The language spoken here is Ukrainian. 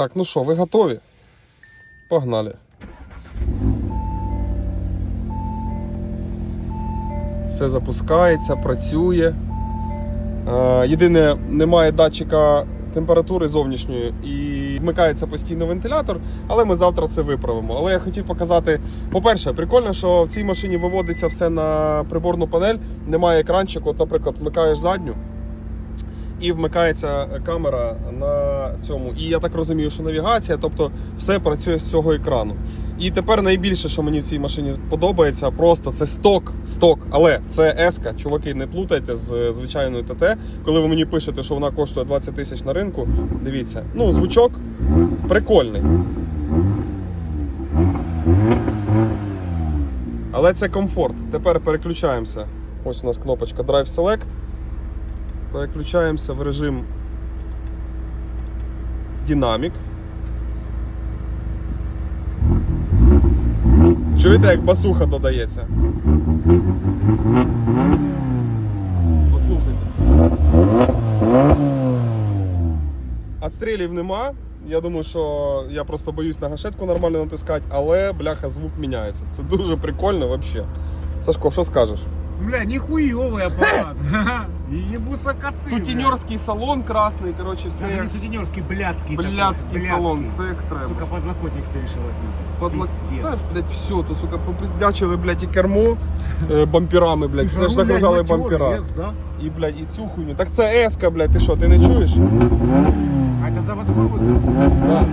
Так, ну що, ви готові? Погнали. Все запускається, працює. Е, Єдине, немає датчика температури зовнішньої і вмикається постійно вентилятор, але ми завтра це виправимо. Але я хотів показати, по-перше, прикольно, що в цій машині виводиться все на приборну панель, немає екранчику. От, наприклад, вмикаєш задню і вмикається камера на цьому. І я так розумію, що навігація, тобто все працює з цього екрану. І тепер найбільше, що мені в цій машині подобається, просто це сток, сток. Але це еска. Чуваки, не плутайте з е, звичайною ТТ. Коли ви мені пишете, що вона коштує 20 тисяч на ринку, дивіться, ну звучок прикольний. Але це комфорт. Тепер переключаємося. Ось у нас кнопочка Drive Select. Переключаємося в режим динамік. Чуєте, як басуха додається? Послухайте. Отстрілів нема. Я думаю, що я просто боюсь на гашетку нормально натискати, але бляха звук міняється. Це дуже прикольно взагалі. Сашко, що скажеш? Бля, нихуевый аппарат. И ебутся коты. Сутіньорський салон красний, коротше, бля. все Даже як не сутенерский, блядский. такой, блядський салон, все як треба. Сука, подлокотник перешивать надо. Подло... Пиздец. Та, блядь, все, то, сука, попиздячили, блядь, і кермо е, бамперами, блядь, все ж За рулем загружали матерый бампера. вес, да? І, блядь, і цю хуйню. Так це еска, блядь, ти що, ти не чуєш? А это заводской вот? Да. Порядок.